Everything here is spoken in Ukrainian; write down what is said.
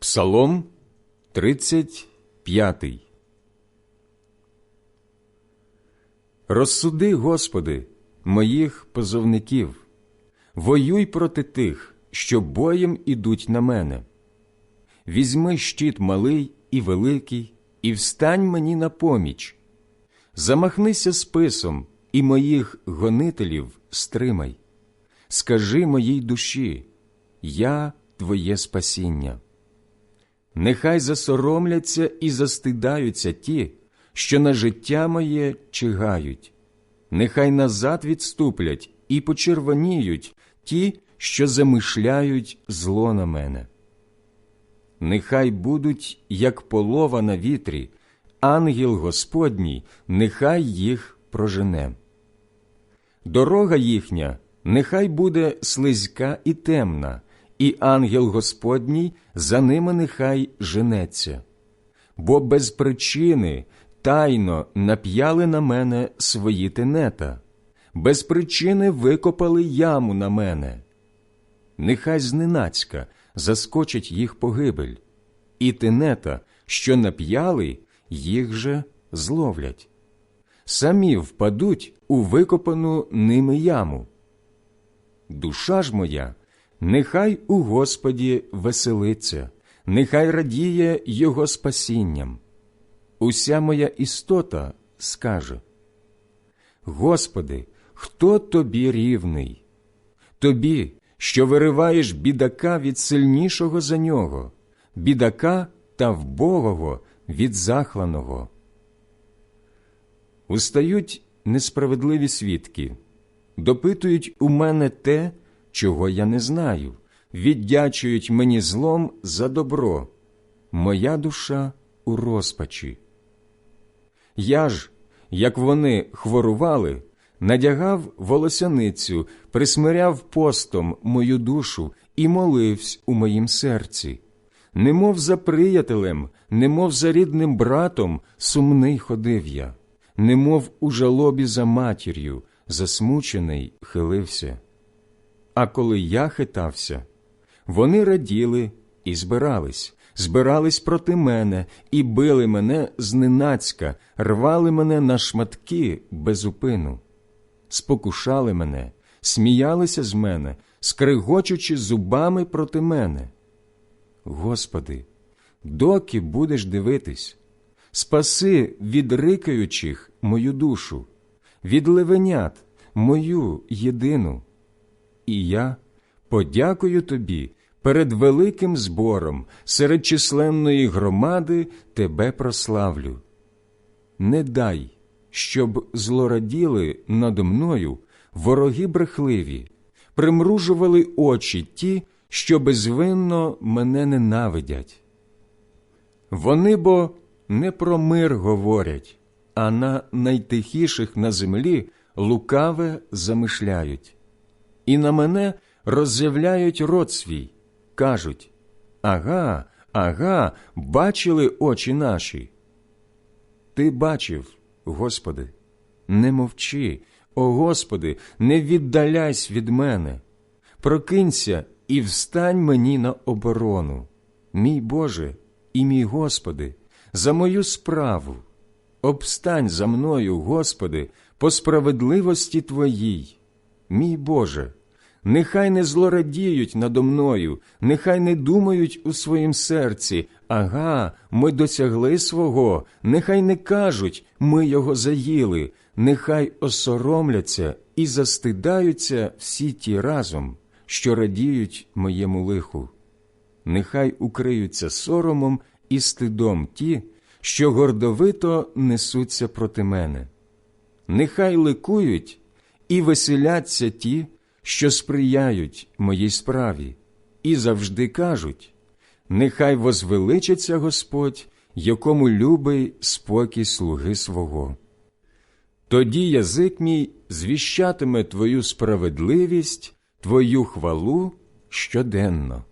Псалом 35 Розсуди, Господи, моїх позовників, воюй проти тих, що боєм ідуть на мене. Візьми щит малий і великий, і встань мені на поміч. Замахнися списом і моїх гонителів стримай. Скажи моїй душі, я Твоє спасіння. Нехай засоромляться і застидаються ті, що на життя моє чигають, нехай назад відступлять і почервоніють ті, що замишляють зло на мене. Нехай будуть, як полова на вітрі, ангел Господній, нехай їх прожене. Дорога їхня нехай буде слизька і темна, і ангел Господній за ними нехай женеться, бо без причини тайно нап'яли на мене свої тенета, без причини викопали яму на мене. Нехай зненацька заскочить їх погибель, і тенета, що нап'яли, їх же зловлять. Самі впадуть у викопану ними яму. Душа ж моя, нехай у Господі веселиться, нехай радіє Його спасінням. Уся моя істота скаже: Господи, хто тобі рівний? Тобі, що вириваєш бідака від сильнішого за нього, бідака та вбогого від захланого. Устають несправедливі свідки, допитують у мене те, чого я не знаю, віддячують мені злом за добро, моя душа у розпачі. Я ж, як вони хворували, надягав волосяницю, присмиряв постом мою душу і моливсь у моїм серці, немов за приятелем, немов за рідним братом сумний ходив я, немов у жалобі за матір'ю, засмучений хилився. А коли я хитався, вони раділи і збирались, збирались проти мене і били мене зненацька, рвали мене на шматки без упину, спокушали мене, сміялися з мене, скригочучи зубами проти мене. Господи, доки будеш дивитись, спаси від рикаючих мою душу, від левенят мою єдину. І я подякую тобі перед великим збором серед численної громади тебе прославлю. Не дай, щоб злораділи надо мною вороги брехливі, примружували очі ті, що безвинно мене ненавидять. Вони бо не про мир говорять, а на найтихіших на землі лукаве замишляють. І на мене роззявляють рот свій, кажуть Ага, ага, бачили очі наші. Ти бачив, Господи, не мовчи, о Господи, не віддаляйся від мене. Прокинься і встань мені на оборону, мій Боже і мій Господи, за мою справу. Обстань за мною, Господи, по справедливості Твоїй, мій Боже нехай не злорадіють надо мною, нехай не думають у своїм серці, ага, ми досягли свого, нехай не кажуть, ми його заїли, нехай осоромляться і застидаються всі ті разом, що радіють моєму лиху. Нехай укриються соромом і стидом ті, що гордовито несуться проти мене. Нехай ликують і веселяться ті, що сприяють моїй справі, і завжди кажуть нехай возвеличиться Господь, якому любий спокій слуги свого. Тоді язик мій звіщатиме Твою справедливість, Твою хвалу щоденно.